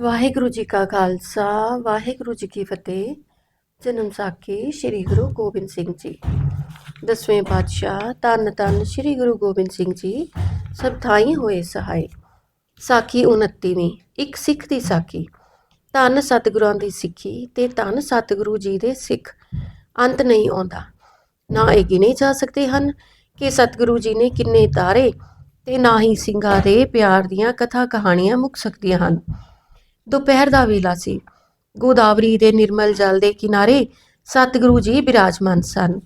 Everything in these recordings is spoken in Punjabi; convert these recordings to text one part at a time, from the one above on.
ਵਾਹਿਗੁਰੂ ਜੀ ਕਾ ਖਾਲਸਾ, ਵਾਹਿਗੁਰੂ ਜੀ ਕੀ ਫਤਿਹ। ਜਨਮ ਸਾਖੀ ਸ੍ਰੀ ਗੁਰੂ ਗੋਬਿੰਦ ਸਿੰਘ ਜੀ। ਦਸਵੇਂ ਪਾਤਸ਼ਾਹ ਧੰਨ ਧੰਨ ਸ੍ਰੀ ਗੁਰੂ ਗੋਬਿੰਦ ਸਿੰਘ ਜੀ, ਸਭ ਥਾਈ ਹੋਏ ਸਹਾਈ। ਸਾਖੀ 29ਵੀਂ ਇੱਕ ਸਿੱਖ ਦੀ ਸਾਖੀ। ਧੰਨ ਸਤਿਗੁਰਾਂ ਦੀ ਸਿੱਖੀ ਤੇ ਧੰਨ ਸਤਿਗੁਰੂ ਜੀ ਦੇ ਸਿੱਖ। ਅੰਤ ਨਹੀਂ ਆਉਂਦਾ। ਨਾ ਇਹ ਗਿਣੇ ਜਾ ਸਕਦੇ ਹਨ ਕਿ ਸਤਿਗੁਰੂ ਜੀ ਨੇ ਕਿੰਨੇ ਤਾਰੇ ਤੇ ਨਾ ਹੀ ਸਿੰਘਾਂ ਦੇ ਪਿਆਰ ਦੀਆਂ ਕਥਾ ਕਹਾਣੀਆਂ ਮੁੱਕ ਸਕਦੀਆਂ ਹਨ। ਦੁਪਹਿਰ ਦਾ ਵੇਲਾ ਸੀ। ਗੋਦਾਵਰੀ ਦੇ ਨਿਰਮਲ ਜਲ ਦੇ ਕਿਨਾਰੇ ਸਤਿਗੁਰੂ ਜੀ ਬਿਰਾਜਮਾਨ ਸਨ।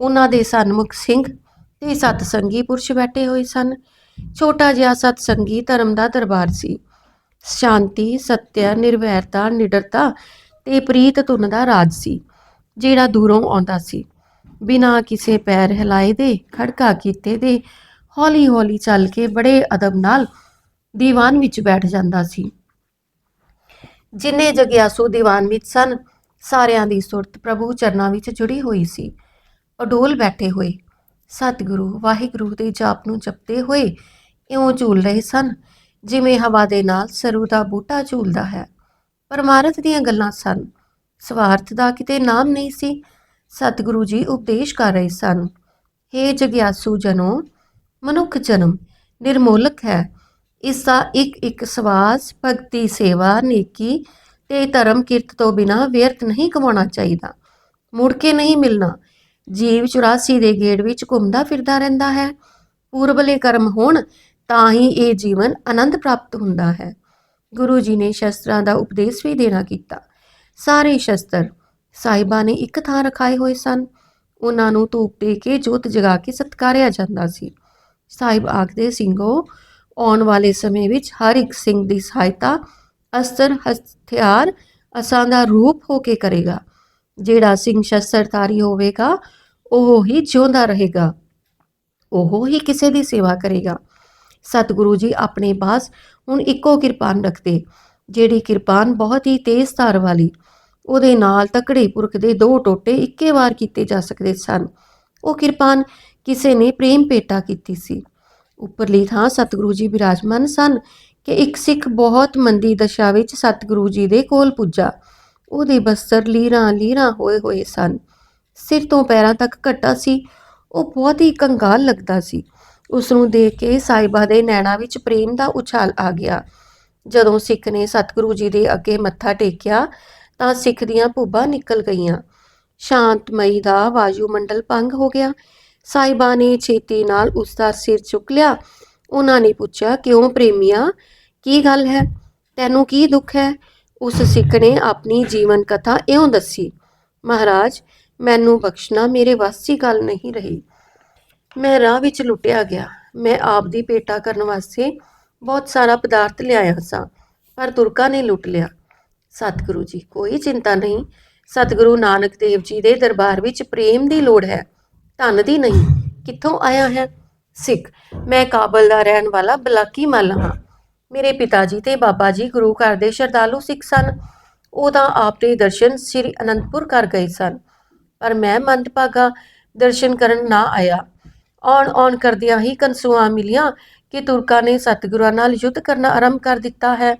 ਉਹਨਾਂ ਦੇ ਸਨਮੁਖ ਸਿੰਘ ਤੇ ਸਤ ਸੰਗੀ ਪੁਰਸ਼ ਬੈਠੇ ਹੋਏ ਸਨ। ਛੋਟਾ ਜਿਹਾ ਸਤ ਸੰਗੀ ਧਰਮ ਦਾ ਦਰਬਾਰ ਸੀ। ਸ਼ਾਂਤੀ, ਸਤਿਆ, ਨਿਰਵੈਰਤਾ, ਨਿਡਰਤਾ ਤੇ ਪ੍ਰੀਤ ਧੁਨ ਦਾ ਰਾਜ ਸੀ, ਜਿਹੜਾ ਦੂਰੋਂ ਆਉਂਦਾ ਸੀ। ਬਿਨਾਂ ਕਿਸੇ ਪੈਰ ਹਿਲਾਏ ਦੇ, ਖੜਕਾ ਕੀਤੇ ਦੇ ਹੌਲੀ ਹੌਲੀ ਚੱਲ ਕੇ ਬੜੇ ਅਦਬ ਨਾਲ ਦੀਵਾਨ ਵਿੱਚ ਬੈਠ ਜਾਂਦਾ ਸੀ। ਜਿੰਨੇ ਜਗਿਆਸੂ ਦੀਵਾਨ ਵਿੱਚ ਸਨ, ਸਾਰਿਆਂ ਦੀ ਸੁਰਤ ਪ੍ਰਭੂ ਚਰਨਾਂ ਵਿੱਚ ਜੁੜੀ ਹੋਈ ਸੀ। ਅਡੋਲ ਬੈਠੇ ਹੋਏ, ਸਤਿਗੁਰੂ ਵਾਹਿਗੁਰੂ ਦੇ ਜਾਪ ਨੂੰ ਜਪਦੇ ਹੋਏ ਇਉਂ ਝੂਲ ਰਹੇ ਸਨ, ਜਿਵੇਂ ਹਵਾ ਦੇ ਨਾਲ ਸਰੂ ਦਾ ਬੂਟਾ ਝੂਲਦਾ ਹੈ। ਪਰਮਾਰਥ ਦੀਆਂ ਗੱਲਾਂ ਸਨ, ਸਵਾਰਥ ਦਾ ਕਿਤੇ ਨਾਮ ਨਹੀਂ ਸੀ। ਸਤਿਗੁਰੂ ਜੀ ਉਪਦੇਸ਼ ਕਰ ਰਹੇ ਸਨ, ਹੇ ਜਗਿਆਸੂ ਜਨੋ, ਮਨੁੱਖ ਜਨਮ ਨਿਰਮੋਲਕ ਹੈ ਇਸ ਦਾ ਇੱਕ ਇੱਕ ਸਵਾਸ, ਭਗਤੀ, ਸੇਵਾ, ਨੇਕੀ ਤੇ ਧਰਮ ਕਿਰਤ ਤੋਂ ਬਿਨਾ ਵਿਅਰਥ ਨਹੀਂ ਕਮਾਉਣਾ ਚਾਹੀਦਾ। ਮੁੜ ਕੇ ਨਹੀਂ ਮਿਲਣਾ। ਜੀਵ 84 ਦੇ ਗੇੜ ਵਿੱਚ ਘੁੰਮਦਾ ਫਿਰਦਾ ਰਹਿੰਦਾ ਹੈ। ਪੂਰਬਲੇ ਕਰਮ ਹੋਣ ਤਾਂ ਹੀ ਇਹ ਜੀਵਨ ਆਨੰਦ ਪ੍ਰਾਪਤ ਹੁੰਦਾ ਹੈ। ਗੁਰੂ ਜੀ ਨੇ ਸ਼ਸਤਰਾਂ ਦਾ ਉਪਦੇਸ਼ ਵੀ ਦੇਣਾ ਕੀਤਾ। ਸਾਰੇ ਸ਼ਸਤਰ ਸਾਹਿਬਾਂ ਨੇ ਇੱਕ ਥਾਂ ਰਖਾਏ ਹੋਏ ਸਨ। ਉਹਨਾਂ ਨੂੰ ਧੂਪ ਦੇ ਕੇ ਜੋਤ ਜਗਾ ਕੇ ਸਤਕਾਰਿਆ ਜਾਂਦਾ ਸੀ। ਸਾਹਿਬ ਆਖਦੇ, ਸਿੰਘੋ ਆਉਣ ਵਾਲੇ ਸਮੇਂ ਵਿੱਚ ਹਰ ਇੱਕ ਸਿੰਘ ਦੀ ਸਹਾਇਤਾ ਅਸਤਰ ਹਥਿਆਰ ਅਸਾਂ ਦਾ ਰੂਪ ਹੋ ਕੇ ਕਰੇਗਾ। ਜਿਹੜਾ ਸਿੰਘ ਸ਼ਸਤਰਧਾਰੀ ਹੋਵੇਗਾ, ਉਹ ਹੀ ਜਿਉਂਦਾ ਰਹੇਗਾ। ਉਹ ਹੀ ਕਿਸੇ ਦੀ ਸੇਵਾ ਕਰੇਗਾ। ਸਤਿਗੁਰੂ ਜੀ ਆਪਣੇ ਪਾਸ ਹੁਣ ਇੱਕੋ ਕਿਰਪਾਨ ਰੱਖਦੇ। ਜਿਹੜੀ ਕਿਰਪਾਨ ਬਹੁਤ ਹੀ ਤੇਜ਼ ਧਾਰ ਵਾਲੀ, ਉਹਦੇ ਨਾਲ ਤਕੜੇ ਪੁਰਖ ਦੇ ਦੋ ਟੋਟੇ ਇੱਕੇ ਵਾਰ ਕੀਤੇ ਜਾ ਸਕਦੇ ਸਨ। ਉਹ ਕਿਰਪਾਨ ਕਿਸੇ ਨੇ ਪ੍ਰੇਮ ਭੇਟਾ ਕੀਤੀ ਸੀ। ਉੱਪਰਲੀ ਥਾਂ ਸਤਿਗੁਰੂ ਜੀ ਬਿਰਾਜਮਾਨ ਸਨ ਕਿ ਇੱਕ ਸਿੱਖ ਬਹੁਤ ਮੰਦੀ ਦਸ਼ਾ ਵਿੱਚ ਸਤਿਗੁਰੂ ਜੀ ਦੇ ਕੋਲ ਪੁੱਜਾ। ਉਹਦੇ ਬਸਤਰ ਲੀਰਾਂ ਲੀਰਾਂ ਹੋਏ ਹੋਏ ਸਨ। ਸਿਰ ਤੋਂ ਪੈਰਾਂ ਤੱਕ ਘੱਟਾ ਸੀ। ਉਹ ਬਹੁਤ ਹੀ ਕੰਗਾਲ ਲੱਗਦਾ ਸੀ। ਉਸ ਨੂੰ ਦੇਖ ਕੇ ਸਾਹਿਬਾ ਦੇ ਨੈਣਾ ਵਿੱਚ ਪ੍ਰੇਮ ਦਾ ਉਛਾਲ ਆ ਗਿਆ। ਜਦੋਂ ਸਿੱਖ ਨੇ ਸਤਿਗੁਰੂ ਜੀ ਦੇ ਅੱਗੇ ਮੱਥਾ ਟੇਕਿਆ, ਤਾਂ ਸਿੱਖ ਦੀਆਂ ਭੁੱਬਾਂ ਨਿਕਲ ਗਈਆਂ। ਸ਼ਾਂਤਮਈ ਦਾ ਵਾਯੂਮੰਡਲ ਭੰਗ ਹੋ ਗਿਆ। ਸਾਹਿਬਾ ਨੇ ਛੇਤੀ ਨਾਲ ਉਸ ਦਾ ਸਿਰ ਚੁੱਕ ਲਿਆ। ਉਹਨਾਂ ਨੇ ਪੁੱਛਿਆ, ਕਿਉਂ ਪ੍ਰੇਮੀਆ, ਕੀ ਗੱਲ ਹੈ? ਤੈਨੂੰ ਕੀ ਦੁੱਖ ਹੈ? ਉਸ ਸਿੱਖ ਨੇ ਆਪਣੀ ਜੀਵਨ ਕਥਾ ਇਉਂ ਦੱਸੀ, ਮਹਾਰਾਜ, ਮੈਨੂੰ ਬਖਸ਼ਣਾ ਮੇਰੇ ਵੱਸ ਦੀ ਗੱਲ ਨਹੀਂ ਰਹੀ। ਮੈਂ ਰਾਹ ਵਿੱਚ ਲੁੱਟਿਆ ਗਿਆ। ਮੈਂ ਆਪ ਦੀ ਪੇਟਾ ਕਰਨ ਵਾਸਤੇ ਬਹੁਤ ਸਾਰਾ ਪਦਾਰਥ ਲਿਆਇਆ ਸਾਂ, ਪਰ ਤੁਰਕਾਂ ਨੇ ਲੁੱਟ ਲਿਆ। ਸਤਿਗੁਰੂ ਜੀ, ਕੋਈ ਚਿੰਤਾ ਨਹੀਂ। ਸਤਿਗੁਰੂ ਨਾਨਕ ਦੇਵ ਜੀ ਦੇ ਦਰਬਾਰ ਵਿੱਚ ਪ੍ਰੇਮ ਦੀ ਲੋੜ ਹੈ। ਧਨ ਦੀ ਨਹੀਂ। ਕਿੱਥੋਂ ਆਇਆ ਹੈ? ਸਿੱਖ, ਮੈਂ ਕਾਬਲ ਦਾ ਰਹਿਣ ਵਾਲਾ ਬਲਾਕੀ ਮੱਲ ਹਾਂ। ਮੇਰੇ ਪਿਤਾ ਜੀ ਤੇ ਬਾਬਾ ਜੀ ਗੁਰੂ ਘਰ ਦੇ ਸ਼ਰਧਾਲੂ ਸਿੱਖ ਸਨ। ਉਹ ਤਾਂ ਆਪ ਦੇ ਦਰਸ਼ਨ ਸ੍ਰੀ ਅਨੰਦਪੁਰ ਕਰ ਗਏ ਸਨ। ਪਰ ਮੈਂ ਮੰਦਭਾਗਾ ਦਰਸ਼ਨ ਕਰਨ ਨਾ ਆਇਆ। ਆਉਣ ਆਉਣ ਕਰਦਿਆਂ ਹੀ ਕੰਸੂਆਂ ਮਿਲੀਆਂ ਕਿ ਤੁਰਕਾਂ ਨੇ ਸਤਿਗੁਰਾਂ ਨਾਲ ਯੁੱਧ ਕਰਨਾ ਆਰੰਭ ਕਰ ਦਿੱਤਾ ਹੈ।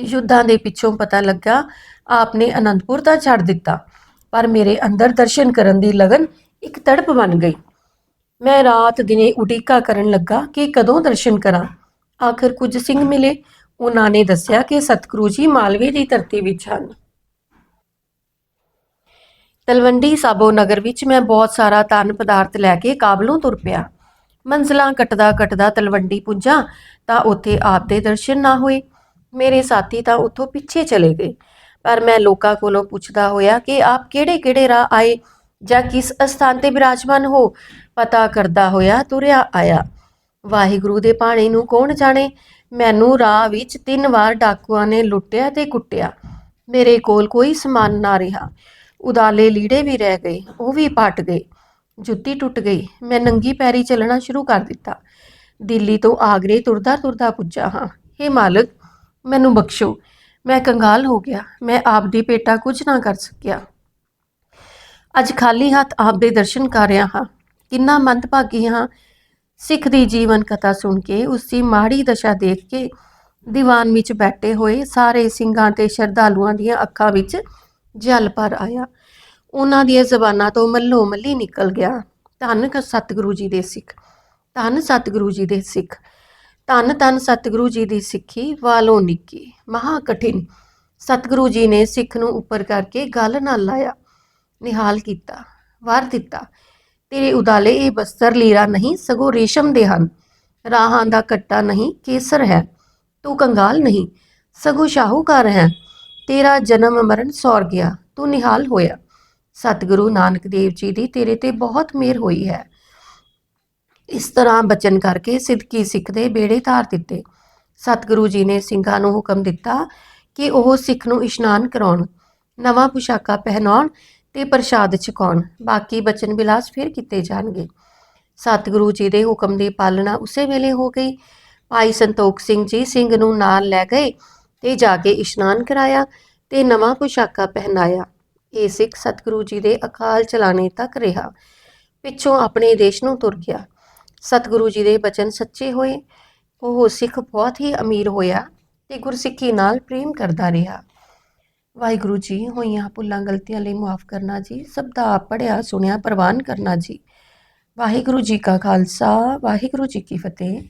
ਯੁੱਧਾਂ ਦੇ ਪਿੱਛੋਂ ਪਤਾ ਲੱਗਾ ਆਪਨੇ ਅਨੰਦਪੁਰ ਤਾਂ ਛੱਡ ਦਿੱਤਾ। ਪਰ ਮੇਰੇ ਅੰਦਰ ਦਰਸ਼ਨ ਕਰਨ ਦੀ ਲਗਨ ਇੱਕ ਤੜਪ ਬਣ ਗਈ। ਮੈਂ ਰਾਤ ਦਿਨੇ ਉਡੀਕਾ ਕਰਨ ਲੱਗਾ ਕਿ ਕਦੋਂ ਦਰਸ਼ਨ ਕਰਾਂ। ਆਖਰ ਕੁਝ ਸਿੰਘ ਮਿਲੇ। ਉਹਨਾਂ ਨੇ ਦੱਸਿਆ ਕਿ ਸਤਿਗੁਰੂ ਜੀ ਮਾਲਵੇ ਦੀ ਧਰਤੀ ਵਿੱਚ ਹਨ। ਤਲਵੰਡੀ ਸਾਬੋ ਨਗਰ ਵਿੱਚ ਮੈਂ ਬਹੁਤ ਸਾਰਾ ਤਨ ਪਦਾਰਥ ਲੈ ਕੇ ਕਾਬਲੋਂ ਤੁਰ ਪਿਆ। ਮੰਜ਼ਲਾਂ ਕੱਟਦਾ ਕੱਟਦਾ ਤਲਵੰਡੀ ਪੁੱਜਾ ਤਾਂ ਉੱਥੇ ਆਪ ਦੇ ਦਰਸ਼ਨ ਨਾ ਹੋਏ। ਮੇਰੇ ਸਾਥੀ ਤਾਂ ਉੱਥੋਂ ਪਿੱਛੇ ਚਲੇ ਗਏ। ਪਰ ਮੈਂ ਲੋਕਾਂ ਕੋਲੋਂ ਪੁੱਛਦਾ ਹੋਇਆ ਕਿ ਆਪ ਕਿਹੜੇ ਕਿਹੜੇ ਰਾਹ ਆਏ। ਜਾਂ ਕਿਸ ਅਸਥਾਨ ਤੇ ਬਿਰਾਜਮਾਨ ਹੋ, ਪਤਾ ਕਰਦਾ ਹੋਇਆ ਤੁਰਿਆ ਆਇਆ। ਵਾਹਿਗੁਰੂ ਦੇ ਪਾਣੀ ਨੂੰ ਕੌਣ ਜਾਣੇ? ਮੈਨੂੰ ਰਾਹ ਵਿੱਚ ਤਿੰਨ ਵਾਰ ਡਾਕੂਆਂ ਨੇ ਲੁੱਟਿਆ ਤੇ ਕੁੱਟਿਆ। ਮੇਰੇ ਕੋਲ ਕੋਈ ਸਮਾਨ ਨਾ ਰਿਹਾ। ਉਦਾਲੇ ਲੀੜੇ ਵੀ ਰਹਿ ਗਏ, ਉਹ ਵੀ ਪਟ ਗਏ। ਜੁੱਤੀ ਟੁੱਟ ਗਈ। ਮੈਂ ਨੰਗੀ ਪੈਰੀ ਚੱਲਣਾ ਸ਼ੁਰੂ ਕਰ ਦਿੱਤਾ। ਦਿੱਲੀ ਤੋਂ ਆਗਰੇ ਤੁਰਦਾ ਤੁਰਦਾ ਪੁੱਜਾ ਹਾਂ। हे ਮਾਲਕ, ਮੈਨੂੰ ਬਖਸ਼ੋ। ਮੈਂ ਕੰਗਾਲ ਹੋ ਗਿਆ। ਮੈਂ ਆਪ ਦੀ ਪੇਟਾ ਕੁਝ ਨਾ ਕਰ ਸਕਿਆ। ਅੱਜ ਖਾਲੀ ਹੱਥ ਆਪ ਦੇ ਦਰਸ਼ਨ ਕਰ ਰਿਹਾ ਹਾਂ। ਕਿੰਨਾ ਮੰਦਭਾਗੀ ਹਾਂ। ਸਿੱਖ ਦੀ ਜੀਵਨ ਕਥਾ ਸੁਣ ਕੇ ਉਸ ਦੀ ਮਾੜੀ ਦਸ਼ਾ ਦੇਖ ਕੇ ਦੀਵਾਨ ਵਿੱਚ ਬੈਠੇ ਹੋਏ ਸਾਰੇ ਸਿੰਘਾਂ ਤੇ ਸ਼ਰਧਾਲੂਆਂ ਦੀਆਂ ਅੱਖਾਂ ਵਿੱਚ ਜਲ ਭਰ ਆਇਆ। ਉਹਨਾਂ ਦੀਆਂ ਜ਼ਬਾਨਾਂ ਤੋਂ ਮੱਲੋ ਮੱਲੀ ਨਿਕਲ ਗਿਆ। ਧੰਨ ਸਤਿਗੁਰੂ ਜੀ ਦੇ ਸਿੱਖ, ਧੰਨ ਸਤਿਗੁਰੂ ਜੀ ਦੇ ਸਿੱਖ, ਧੰਨ ਧੰਨ ਸਤਿਗੁਰੂ ਜੀ ਦੀ ਸਿੱਖੀ ਵਾਲੋਂ ਨਿੱਕੀ ਮਹਾ ਕਠਿਨ ਸਤਿਗੁਰੂ ਜੀ ਨੇ ਸਿੱਖ ਨੂੰ ਉੱਪਰ ਕਰਕੇ ਗੱਲ ਨਾਲ ਲਾਇਆ। ਨਿਹਾਲ ਕੀਤਾ, ਵਾਰ ਦਿੱਤਾ। ਤੇਰੇ ਉਦਾਲੇ ਇਹ ਬਸਤਰ ਲੀਰਾ ਨਹੀਂ, ਸਗੋਂ ਰੇਸ਼ਮ ਦੇ ਹਨ। ਰਾਹਾਂ ਦਾ ਕੱਟਾ ਨਹੀਂ, ਕੇਸਰ ਹੈ। ਤੂੰ ਕੰਗਾਲ ਨਹੀਂ, ਸਗੋਂ ਸ਼ਾਹੂਕਾਰ ਹੈ। ਤੇਰਾ ਜਨਮ ਮਰਨ ਸੌਰ ਗਿਆ, ਤੂੰ ਨਿਹਾਲ ਹੋਇਆ। ਸਤਿਗੁਰੂ ਨਾਨਕ ਦੇਵ ਜੀ ਦੀ ਤੇਰੇ ਤੇ ਬਹੁਤ ਮਿਹਰ ਹੋਈ ਹੈ। ਇਸ ਤਰ੍ਹਾਂ ਬਚਨ ਕਰਕੇ ਸਿੱਧਕੀ ਸਿੱਖ ਦੇ ਬੇੜੇ ਧਾਰ ਦਿੱਤੇ। ਸਤਿਗੁਰੂ ਜੀ ਨੇ ਸਿੰਘਾਂ ਨੂੰ ਹੁਕਮ ਦਿੱਤਾ ਕਿ ਉਹ ਸਿੱਖ ਨੂੰ ਇਸ਼ਨਾਨ ਕਰਾਉਣ, ਨਵਾਂ ਪੁਸ਼ਾਕਾ ਪਹਿਨਾਉਣ ਤੇ ਪ੍ਰਸ਼ਾਦ ਛਕਾਉਣ ਬਾਕੀ ਬਚਨ ਬਿਲਾਸ ਫਿਰ ਕੀਤੇ ਜਾਣਗੇ। ਸਤਿਗੁਰੂ ਜੀ ਦੇ ਹੁਕਮ ਦੀ ਪਾਲਣਾ ਉਸੇ ਵੇਲੇ ਹੋ ਗਈ। ਭਾਈ ਸੰਤੋਖ ਸਿੰਘ ਜੀ ਸਿੰਘ ਨੂੰ ਨਾਲ ਲੈ ਗਏ ਤੇ ਜਾ ਕੇ ਇਸ਼ਨਾਨ ਕਰਾਇਆ ਤੇ ਨਵਾਂ ਪੁਸ਼ਾਕਾ ਪਹਿਨਾਇਆ। ਇਹ ਸਿੱਖ ਸਤਿਗੁਰੂ ਜੀ ਦੇ ਅਕਾਲ ਚਲਾਣੇ ਤੱਕ ਰਿਹਾ। ਪਿੱਛੋਂ ਆਪਣੇ ਦੇਸ਼ ਨੂੰ ਤੁਰ ਗਿਆ। ਸਤਿਗੁਰੂ ਜੀ ਦੇ ਬਚਨ ਸੱਚੇ ਹੋਏ। ਉਹ ਸਿੱਖ ਬਹੁਤ ਹੀ ਅਮੀਰ ਹੋਇਆ ਤੇ ਗੁਰਸਿੱਖੀ ਨਾਲ ਪ੍ਰੇਮ ਕਰਦਾ ਰਿਹਾ। ਵਾਹਿਗੁਰੂ ਜੀ, ਹੋਈਆਂ ਭੁੱਲਾਂ ਗਲਤੀਆਂ ਲਈ ਮਾਫ ਕਰਨਾ ਜੀ, ਸਭ ਦਾ ਪੜਿਆ ਸੁਣਿਆ, ਪ੍ਰਵਾਨ ਕਰਨਾ ਜੀ। ਵਾਹਿਗੁਰੂ ਜੀ ਕਾ ਖਾਲਸਾ, ਵਾਹਿਗੁਰੂ ਜੀ ਕੀ ਫਤਿਹ।